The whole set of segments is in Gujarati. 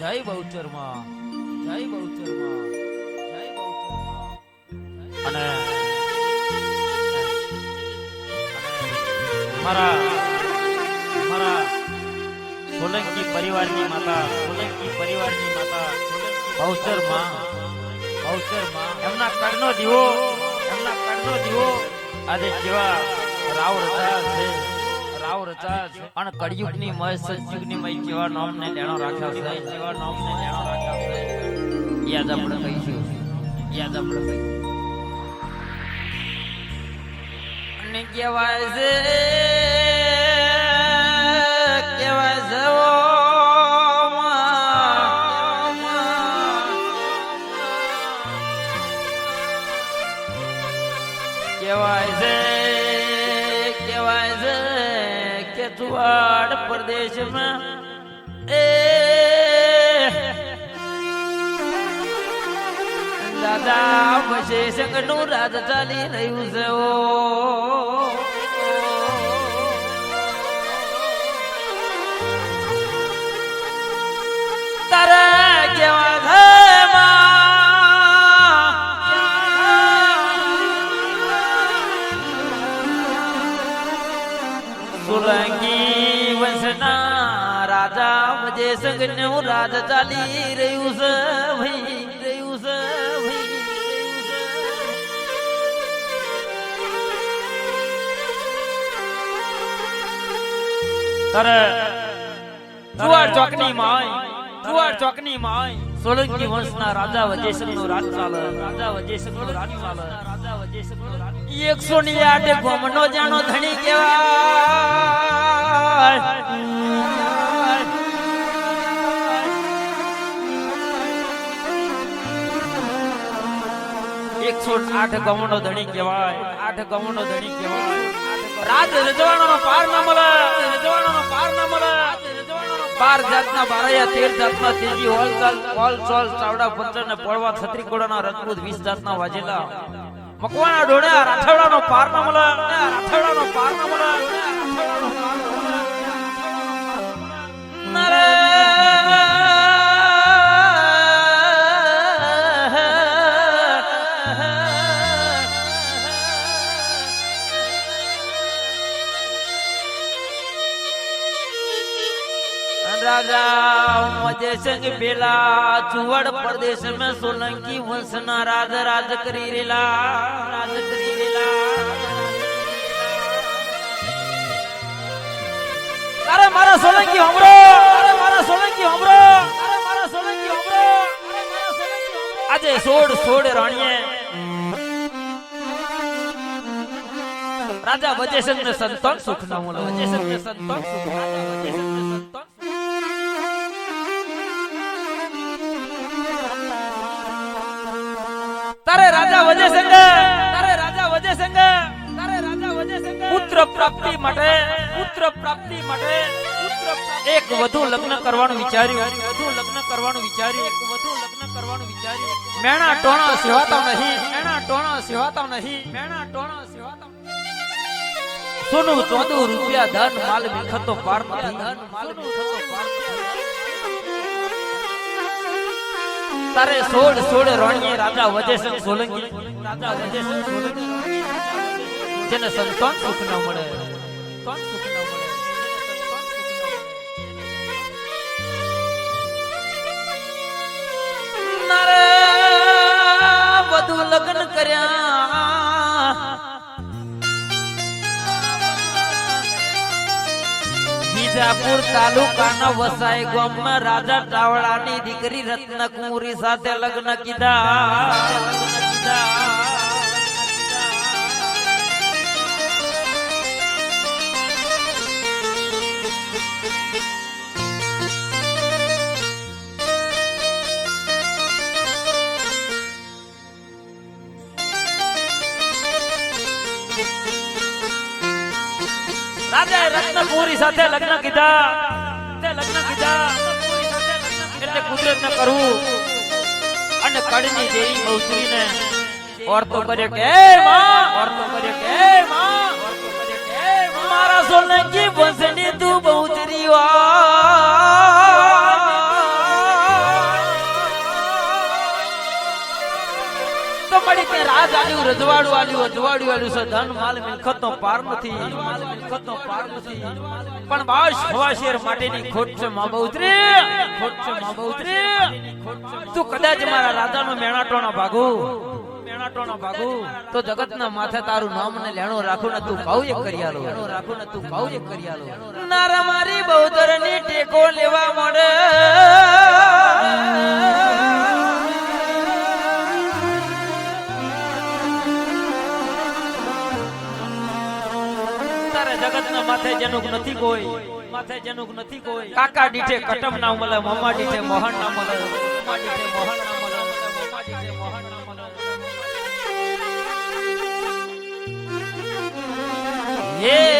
જય બહુચરમાં જય બહુચરમાં જય બહુચરમાં. અને મારા મારા સોલંકી પરિવારની માતા, સોલંકી પરિવારની માતા બહુચરમાં બહુચરમાં. એમના કડનો દીવો, એમના કડનો દીવો આજે જેવા રાવ રચાયા છે. રાવ રચા છે. અને કળિયુગની મય સતયુગની મય કેવા નામને લેણો રાખ્યા છે. કેવા નામને લેણો રાખ્યા છે. યાદ આપણે કહીશું. યાદ આપણે કહીશું. અને કહેવાય છે પ્રદેશમાં એ. દાદા પછી સંગનું રાજ ચાલી રહ્યું છે ઓ. મજે સંગનું રાત ચાલી રહ્યું છે ભાઈ રહ્યું છે તારે જુવાર ચોકની માય જુવાર ચોકની માય. સોલંકી વંશના રાજા વજેસન નો રાજ ચાલે. રાજા વજેસન નો રાજ ચાલે. રાજા વજેસન નો રાજ એકસો ની આટે ગોમનો જાણો ધણી કેવાય. એકસો આઠ ગમણો ધણી કહેવાય. આઠ ગમણો ધણી કહેવાય. રાજ રજવાડો નો પાર ના મળે. રજવાડો નો પાર ના મળે. બાર જાતના બારાયા, તેર જાતના તેજી હોલચાલ કોલ ચોલ, ચાવડા, પંચર ને પડવા છત્રી કોડાના રજપૂત વીસ જાતના વાજેલા. મકવાના ડોળે રાઠવડા નો પાર ના મળે. રાઠવડા નો પાર ના મળે. સંગ પેલા ચુવડ પ્રદેશ में સોલંકી વંશના રાજ રાજ કરી રેલા રાજ કરી રેલા અરે મારા સોલંકી હમરો અરે મારા સોલંકી હમરો અરે મારા સોલંકી હમરો. આજે સોડ સોડ રાણીએ રાજા વજેસંગ ને સંતાન સુખ ના મળે ને સંતાન સુખ, રાજા વજેસંગ ને સંતાન વજેસંગ તારે રાજા વજેસંગ તારે રાજા વજેસંગ પુત્ર પ્રાપ્તિ માટે પુત્ર પ્રાપ્તિ માટે એક વધુ લગ્ન કરવાનું વિચાર્યું. વધુ લગ્ન કરવાનું વિચાર્યું. એક વધુ લગ્ન કરવાનું વિચાર્યું. મેણા ટોણા સેવાતા નહીં. મેણા ટોણા સેવાતા નહીં. મેણા ટોણા સેવાતા સોનું ચોદું રૂપિયા ધન માલ મિલકતો પાર ધન માલ મિલકતો પાર તારે સોળ સોળ રણીએ રાજા વજેસંગ સોલંકી. રાજા વજેસંગ સોલંકી. જેને સંતાન સુખ ન મળે. સંતાન સુખ ન મળે. નારે, વધુ લગ્ન કર્યા. બીજાપુર તાલુકાના વસાઈ ગામમાં રાજા ટાવળાની દીકરી રત્નકુંવરી સાથે લગ્ન કીધા. સાથે લગ્ન કીધા. લગ્ન કીધા. એટલે કુદરત ને કરવું અને કડની જેવી મૌસરીને ઓરતો કરે કે માં! ઓરતો કરે કે માં! મારા સોને કી વસની તું બહુતરી વા પડી તે રાજ આલ્યું, રજવાડું આલ્યું, અજવાડું આલ્યું છે ધન માલ મિલકત નો પાર નથી મિલકત નો પાર નથી. પણ બસ હવા શેર માટેની ખોટ છે, મા ખોટ છે, મા બહુત્રી. તું કદાચ મારા રાજાનો મેણાટો ભાગો. ભાગુ. મેણાટો ના તો જગતના માથે તારું નામ ને લેણો રાખું ને તું ભાવ એક કરી આલો લેણો રાખું ને તું ભાવ એક કરી આલો નારા મારી બહુતરની ટેકો લેવા મળે જગતના માથે જેનું નથી કોઈ, માથે જેનું નથી કોઈ. કાકા દીઠે કટમ ના મળે મમ્મા દીઠે મોહન ના મળે મમ્મા દીઠે મોહન ના મળે મમ્મા હે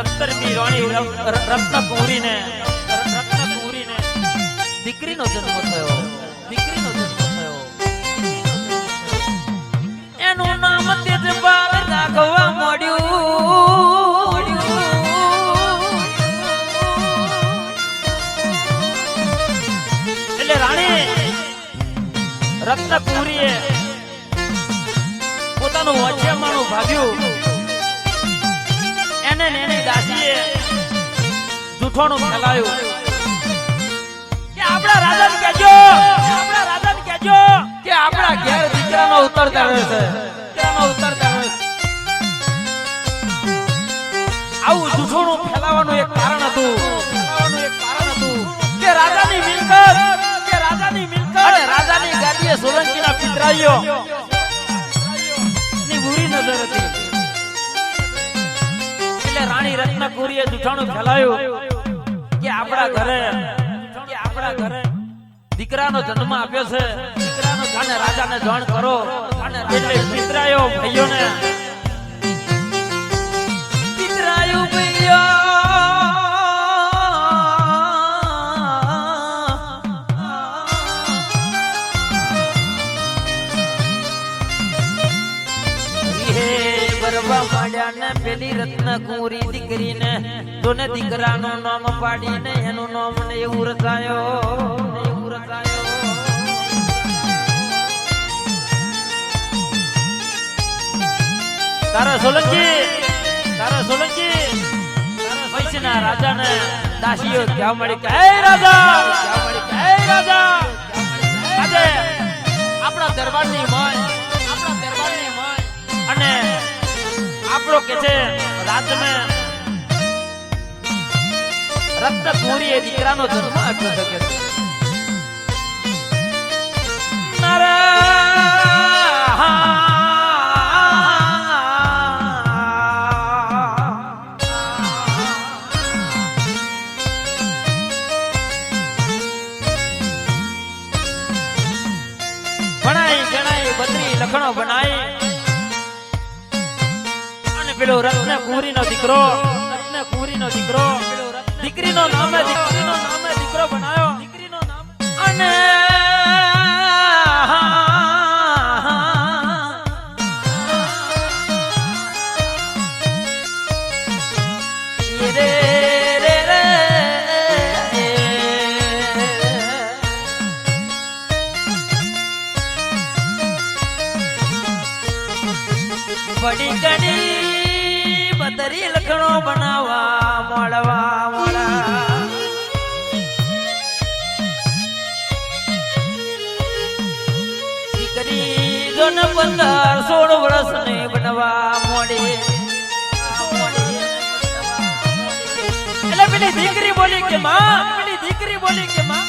સત્તરમી રાણી રત્ન કુંવરીને રત્ન કુંવરીને દીકરીનો જન્મ થયો. દીકરીનો જન્મ થયો. એનું નામ તેજપાલ રાખવા મળ્યું. એટલે રાણી રત્નપુરીએ પોતાનું પોતાનું વચ્ચેમાનું ભાગ્યું. એને એની દાસીએ જૂઠોણું ફેલાયું. કે આપણા રાજાને કહેજો આપણા રાજાને કહેજો. કે આપણા ઘેર દીકરાનો ઉત્તર કરે છે. દીકરાનો ઉત્તર કરે આવું જૂઠોણું ફેલાવાનું એક કારણ હતું. ફેલાવાનું એક કારણ હતું કે રાજાની મિલકત કે રાજાની મિલકત. અને રાજાની ગાદીએ સોલંકીના પિતરાઈઓ. રત્નકુરીએ જૂઠાણું ફેલાયું કે આપણા ઘરે, કે આપણા ઘરે દીકરાનો જન્મ આપ્યો છે. દીકરાનો અને રાજાને જાણ કરો. એટલે મિત્રાયો ભાઈઓને મિત્રાયો હે પેલી રત્ન કુંવરી દીકરીને દોને દીકરાનું નામ પાડીને એનું નામ ને એવું રચાયો. એવું રચાયો તારા સોલંકી તારા સોલંકી. પૈસાના રાજાને દાસીઓ ક્યાં મળી કે રાજા! રાજા! આપણા દરબારની માય આપણા દરબારની માય અને આપણો કે છે રાતને રક્ત પૂરી એ દીકરાનો જન્મ આપ્યો છે કે છે. ભણાઈ કે માં, આપણી દીકરી બોલી કે માં.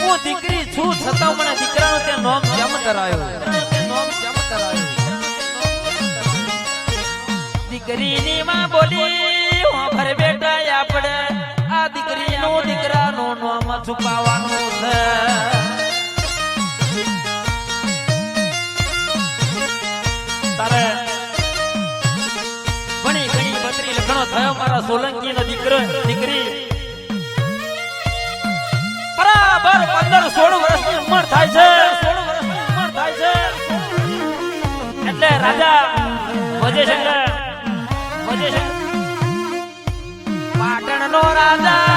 હું દીકરી છું, છતાં મને દીકરાનો તે નોમ જમ કરાયો નોમ જમ કરાયો. દીકરીની માં બોલી સોળ વર્ષની ઉંમર થાય છે. સોળ વર્ષની ઉંમર થાય છે એટલે રાજા નો રાજા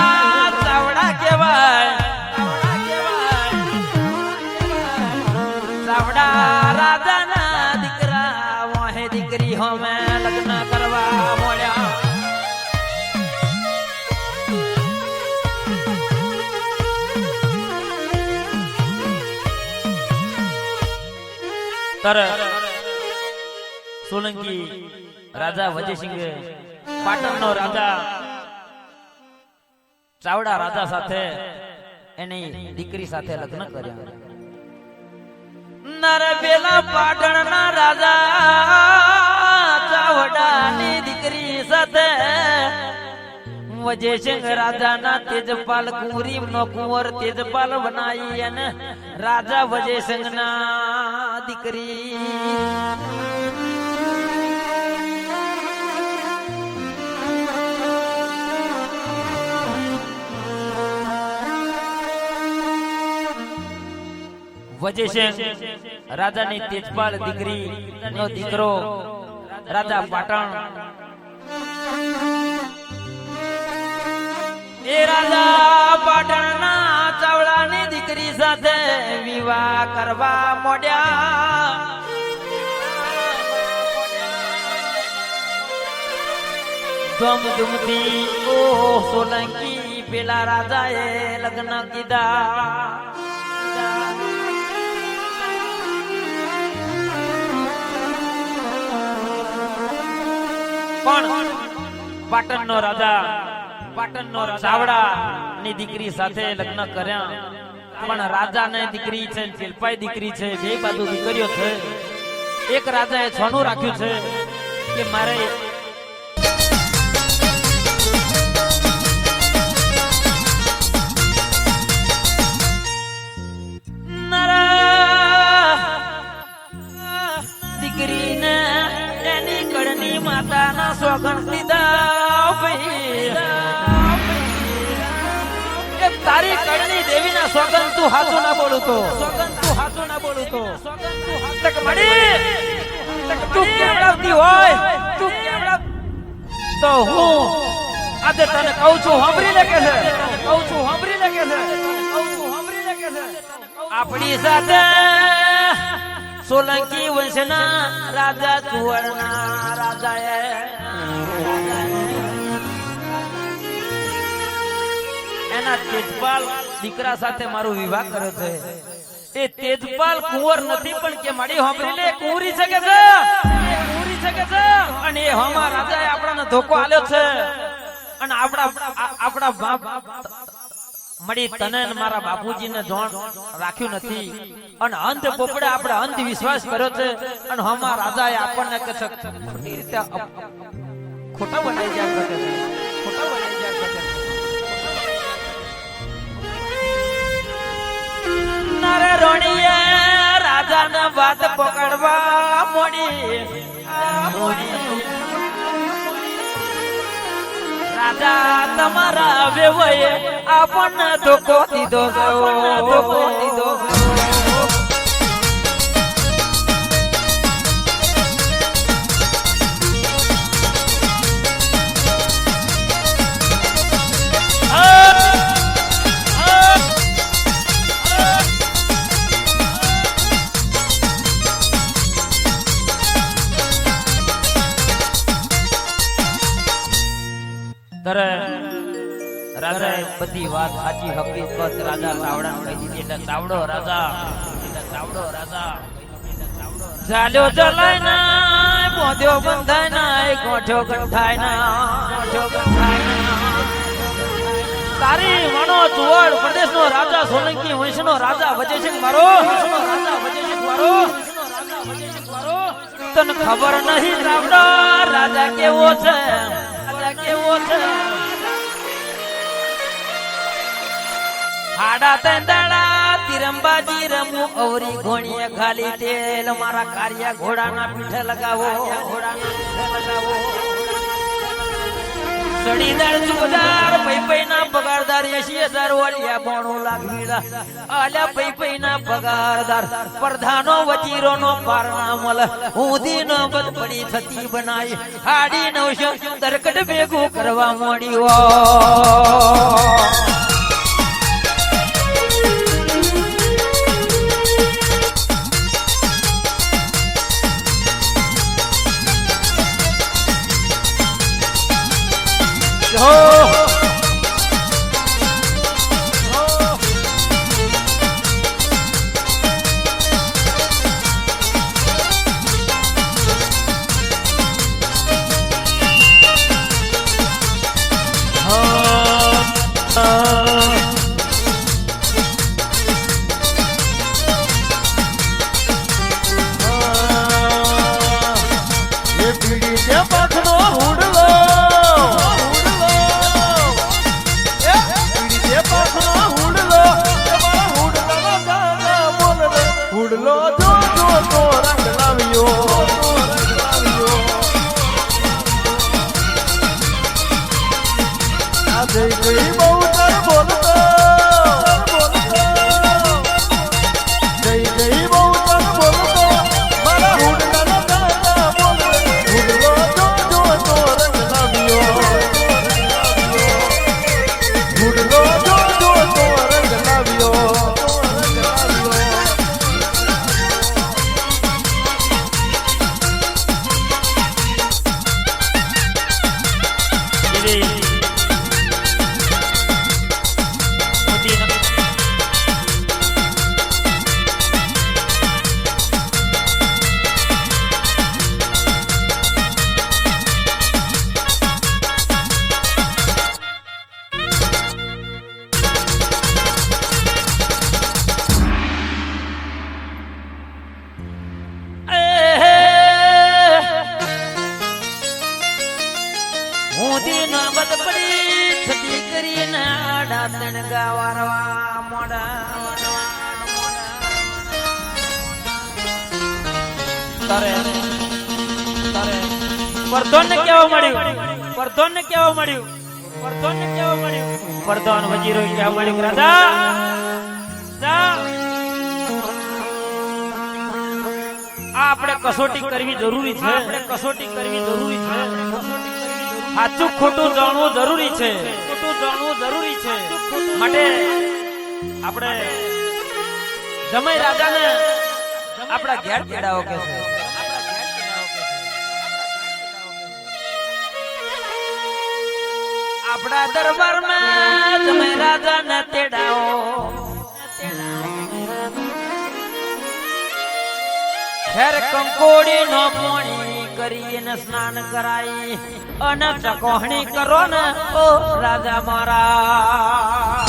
સોલંકી રાજા વજયસિંહ પાટણનો રાજા ચાવડા રાજા સાથે એની દીકરી સાથે લગ્ન કર્યા. નર પેલા પાટણ ના રાજા, ચાવડાની દીકરી સાથે વજયસિંહ રાજાના તેજપાલ કુંવરી નો કુંવર તેજપાલ બનાવી અને રાજા વજયસિંહ ના દીકરી. છે રાજાની તેજપાલ દીકરી નો દીકરો રાજા પાટણ. ચાવડાની સાથે વિવાહ કરવા મોડ્યા. ધૂમધૂમથી ઓ સોલંકી, પેલા રાજાએ લગ્ન કીધા. પણ પાટણનો રાજા, પાટણનો ચાવડા ની દીકરી સાથે લગ્ન કર્યા. પણ રાજાને દીકરી છે શિલ્પાઈ દીકરી છે બે બાજુ દીકરીઓ છે, એક રાજાએ છોનું રાખ્યું છે કે મારે દીકરીને એની કડની માતાના સોગન તારી દેવીના સોગન તું હાચું ના બોલું તો. સોગન તું હાચું ના બોલું તો તક મળી તું કેવડાવતી હોય, તું કેવડાવ તો હું આજે તને કહું છું સાંભળી લે કે છે? કહું છું સાંભળી લે કે કે છે આપણી સાથે સોલંકી વંશના રાજા ચુવરના રાજાએ એના તેજપાલ દીકરા સાથે મારો વિવાહ કર્યો છે. એ તેજપાલ કુંવર નથી, પણ કે મારી હોમરી લે, કુંવરી છે છે? કુંવરી છે છે? અને એ હોમા રાજાએ આપણને ધોકો આલ્યો છે. અને આપણા આપણા બાપ મળી તને મારા બાપુજીને જોણ રાખ્યું નથી. અને અંધ પોપડે આપણે અંધ વિશ્વાસ કર્યો છે. અને હમા રાજાએ આપણને કે છે, ખોટા બનાવી જાય નર રોણીએ રાજાને વાત પકડવા મોડી. રાજા તમારા વેવયે આપણને ધોકો દીધો ધોકો દીધો વાત સાચી, હકીકત રાજા સાવડા કહી એટલે સાવડો રાજા ચાવડો, રાજા. ચાલ્યો ચલાય ના પોત્યો બંધાય ના ગોઠ્યો ગંઠાય ના ગોઠ્યો ગંઠાય ના તારી મનો ચુવાડ પ્રદેશનો રાજા સોલંકી, વંશનો રાજા વજયસિંહ મારો? રાજા તને ખબર નહીં, ચાવડો, રાજા કેવો છે? રાજા કેવો છે? હાડા તંદડા તિરંબાજી રમું અવરી ઘોણીએ ખાલી તેલ. મારા કાર્ય ઘોડાના પીઠે લગાવો. ઘોડાના પીઠે લગાવો. પડી થતી બનાઈ. હાડી નવશો તરકટ ભેગું કરવા મોડી તણગા વારવા મોડા તારે તારે પરધોન ને કેવા મળ્યું પરધોન આપણે કસોટી કરવી જરૂરી છે આપણે કસોટી કરવી જરૂરી છે સાચું ખોટું જાણવું જરૂરી છે. ખોટું જાણવું જરૂરી છે. માટે આપણે જમય રાજાને આપણા ઘેર તેડાવો કે છે. આપણા દરબારમાં જમય રાજાને તેડાવો ખેર કંકોડી નો પોણી. કરીને સ્નાન કરાઈ. અને ચકોહણી કરો ને ઓ રાજા મારા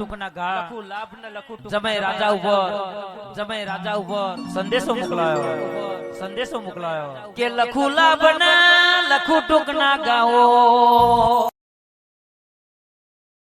ટૂંકના ઘા. લખું લાભ ને લખું જમાઈ રાજા ઉપર. જમાઈ રાજા ઉપર. સંદેશો મોકલાયો. સંદેશો મોકલાયો. કે લખું લાભ ના લખું ટૂંક ના ગાઓ.